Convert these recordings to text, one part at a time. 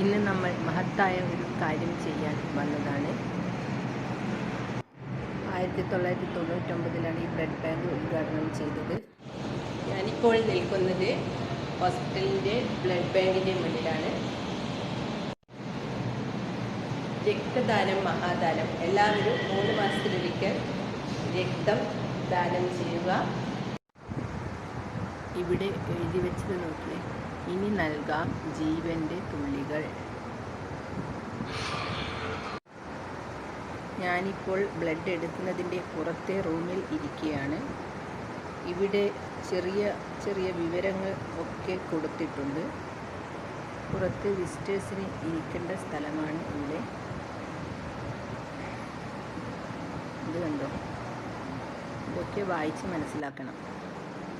ഇന്ന് നമ്മൾ മഹത്തായ ഒരു കാര്യം ചെയ്യാൻ വന്നതാണ്. ആയിരത്തി തൊള്ളായിരത്തി തൊണ്ണൂറ്റൊമ്പതിലാണ് ഈ ബ്ലഡ് ബാങ്ക് ഉദ്ഘാടനം ചെയ്തത്. ഞാനിപ്പോൾ നിൽക്കുന്നത് ഹോസ്പിറ്റലിന്റെ ബ്ലഡ് ബാങ്കിന്റെ മുന്നിലാണ്. രക്തദാനം മഹാദാനം. എല്ലാവരും മൂന്ന് മാസത്തിലൊരിക്കൽ രക്തം ദാനം ചെയ്യുക. ഇവിടെ എഴുതി വെച്ചത് നോക്കിയേ. ഇനി നൽകാം ജീവന്റെ തുള്ളികൾ. ഞാനിപ്പോൾ ബ്ലഡ് എടുക്കുന്നതിന്റെ പുറത്തെ റൂമിൽ ഇരിക്കുകയാണ് ഇവിടെ ചെറിയ ചെറിയ വിവരങ്ങൾ ഒക്കെ കൊടുത്തിട്ടുണ്ട്. പുറത്ത് വിസിറ്റേഴ്സിന് ഇരിക്കേണ്ട സ്ഥലമാണ് ഇവിടെ. ഇത് കണ്ടോ? ഇതൊക്കെ വായിച്ച് മനസ്സിലാക്കണം.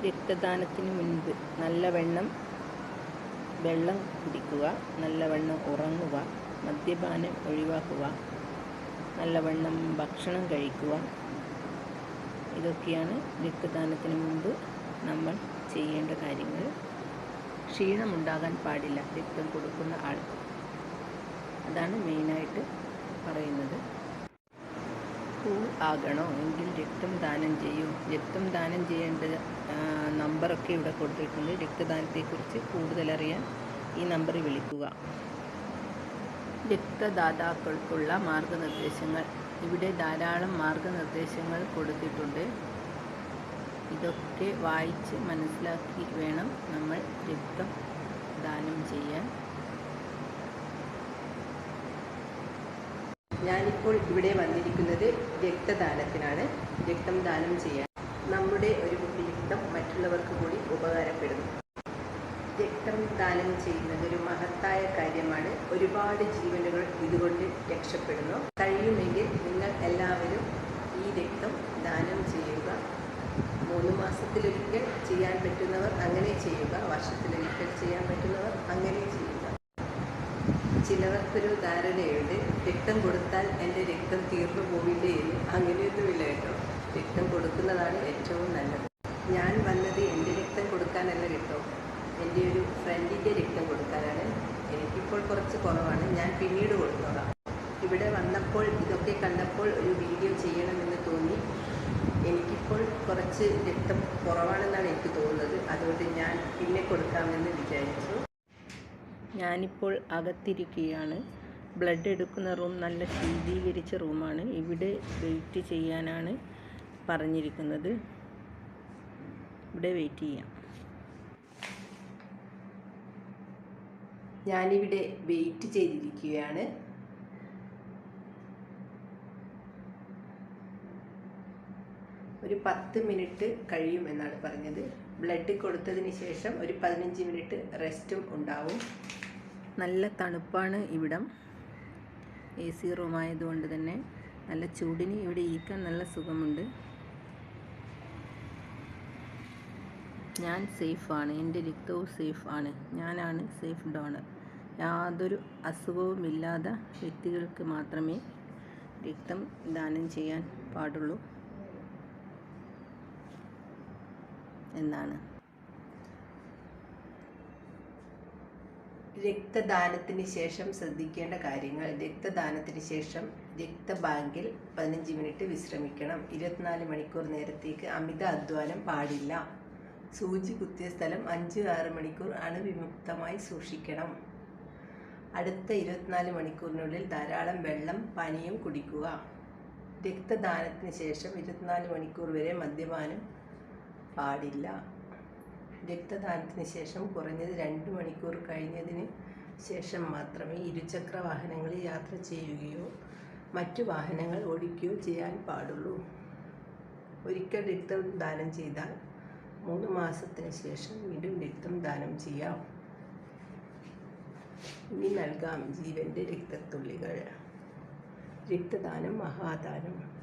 രക്തദാനത്തിന് മുൻപ് നല്ലവണ്ണം വെള്ളം കുടിക്കുക നല്ലവണ്ണം ഉറങ്ങുക മദ്യപാനം ഒഴിവാക്കുക നല്ലവണ്ണം ഭക്ഷണം കഴിക്കുക. ഇതൊക്കെയാണ് രക്തദാനത്തിന് മുമ്പ് നമ്മൾ ചെയ്യേണ്ട കാര്യങ്ങൾ. ക്ഷീണമുണ്ടാകാൻ പാടില്ല രക്തം കൊടുക്കുന്ന ആൾ. അതാണ് മെയിനായിട്ട് പറയുന്നത്. കൂൾ ആകണോ എങ്കിൽ രക്തം ദാനം ചെയ്യൂ. രക്തം ദാനം ചെയ്യേണ്ട നമ്പറൊക്കെ ഇവിടെ കൊടുത്തിട്ടുണ്ട്. രക്തദാനത്തെക്കുറിച്ച് കൂടുതലറിയാൻ ഈ നമ്പറിൽ വിളിക്കുക. രക്തദാതാക്കൾക്കുള്ള മാർഗനിർദ്ദേശങ്ങൾ. ഇവിടെ ധാരാളം മാർഗനിർദ്ദേശങ്ങൾ കൊടുത്തിട്ടുണ്ട്. ഇതൊക്കെ വായിച്ച് മനസ്സിലാക്കി വേണം നമ്മൾ രക്തം ദാനം ചെയ്യാൻ. ഞാനിപ്പോൾ ഇവിടെ വന്നിരിക്കുന്നത് രക്തദാനത്തിനാണ്. രക്തം ദാനം ചെയ്യാൻ നമ്മുടെ ഒരു കുട്ടി രക്തം മറ്റുള്ളവർക്ക് കൂടി ഉപകാരപ്പെടുന്നു. രക്തം ദാനം ചെയ്യുന്നത് ഒരു മഹത്തായ കാര്യമാണ്. ഒരുപാട് ജീവനുകൾ ഇതുകൊണ്ട് രക്ഷപ്പെടുന്നു. കഴിയുമെങ്കിൽ നിങ്ങൾ എല്ലാവരും ഈ രക്തം ദാനം ചെയ്യുക. മൂന്ന് മാസത്തിലൊരിക്കൽ ചെയ്യാൻ പറ്റുന്നവർ അങ്ങനെ ചെയ്യുക. വർഷത്തിലൊരിക്കൽ ചെയ്യാൻ പറ്റുന്നവർ അങ്ങനെ ചെയ്യുക. ചിലവർക്കൊരു ധാരണയുണ്ട്. രക്തം കൊടുത്താൽ എന്റെ രക്തം തീർന്നു പോവില്ലേ എന്ന്. അങ്ങനെയൊന്നുമില്ല കേട്ടോ. രക്തം കൊടുക്കുന്നതാണ് ഏറ്റവും നല്ലത്. ഞാൻ വന്നത് എന്റെ രക്തം കൊടുക്കാനല്ല കേട്ടോ. എന്റെ ഒരു ഫ്രണ്ടിന്റെ രക്തം കൊടുക്കാനാണ്. എനിക്കിപ്പോൾ കുറച്ച് കുറവാണ്. ഞാൻ പിന്നീട് കൊടുത്തോളാം. ഇവിടെ വന്നപ്പോൾ ഇതൊക്കെ കണ്ടപ്പോൾ ഒരു വീഡിയോ ചെയ്യണമെന്ന് തോന്നി. എനിക്കിപ്പോൾ കുറച്ച് രക്തം കുറവാണെന്നാണ് എനിക്ക് തോന്നുന്നത്. അതുകൊണ്ട് ഞാൻ പിന്നെ കൊടുക്കാമെന്ന് വിചാരിച്ചു. ഞാനിപ്പോൾ അകത്തിരിക്കുകയാണ്. ബ്ലഡ് എടുക്കുന്ന റൂം നല്ല ശീതീകരിച്ച റൂമാണ്. ഇവിടെ വെയിറ്റ് ചെയ്യാനാണ് പറഞ്ഞിരിക്കുന്നത്. ഇവിടെ വെയിറ്റ് ചെയ്യാം. ഞാനിവിടെ വെയിറ്റ് ചെയ്തിരിക്കുകയാണ്. ഒരു പത്ത് മിനിറ്റ് കഴിയുമെന്നാണ് പറഞ്ഞത്. ബ്ലഡ് കൊടുത്തതിന് ശേഷം ഒരു പതിനഞ്ച് മിനിറ്റ് റെസ്റ്റും ഉണ്ടാവും. നല്ല തണുപ്പാണ് ഇവിടം. എ സി റൂമായതുകൊണ്ട് തന്നെ നല്ല ചൂടിന് ഇവിടെ ഇരിക്കാൻ നല്ല സുഖമുണ്ട്. ഞാൻ സേഫാണ് എന്റെ രക്തവും സേഫാണ്. ഞാനാണ് സേഫ് ഡോണർ. യാതൊരു അസുഖവുമില്ലാത്ത വ്യക്തികൾക്ക് മാത്രമേ രക്തം ദാനം ചെയ്യാൻ പാടുള്ളൂ എന്നാണ്. രക്തദാനത്തിന് ശേഷം ശ്രദ്ധിക്കേണ്ട കാര്യങ്ങൾ. രക്തദാനത്തിന് ശേഷം രക്തബാങ്കിൽ പതിനഞ്ച് മിനിറ്റ് വിശ്രമിക്കണം. ഇരുപത്തിനാല് മണിക്കൂർ നേരത്തേക്ക് അമിത അധ്വാനം പാടില്ല. സൂചി കുത്തിയ സ്ഥലം അഞ്ച് ആറ് മണിക്കൂർ അണുവിമുക്തമായി സൂക്ഷിക്കണം. അടുത്ത ഇരുപത്തിനാല് മണിക്കൂറിനുള്ളിൽ ധാരാളം വെള്ളം പനിയും കുടിക്കുക. രക്തദാനത്തിന് ശേഷം ഇരുപത്തിനാല് മണിക്കൂർ വരെ മദ്യപാനം പാടില്ല. രക്തദാനത്തിന് ശേഷം കുറഞ്ഞത് രണ്ട് മണിക്കൂർ കഴിഞ്ഞതിന് ശേഷം മാത്രമേ ഇരുചക്ര വാഹനങ്ങളിൽ യാത്ര ചെയ്യുകയോ മറ്റു വാഹനങ്ങൾ ഓടിക്കുകയോ ചെയ്യാൻ പാടുള്ളൂ. ഒരിക്കൽ രക്തം ദാനം ചെയ്താൽ മൂന്ന് മാസത്തിന് ശേഷം വീണ്ടും രക്തം ദാനം ചെയ്യാം. ഇനി നൽകാം ജീവന്റെ രക്തത്തുള്ളികൾ. രക്തദാനം മഹാദാനം.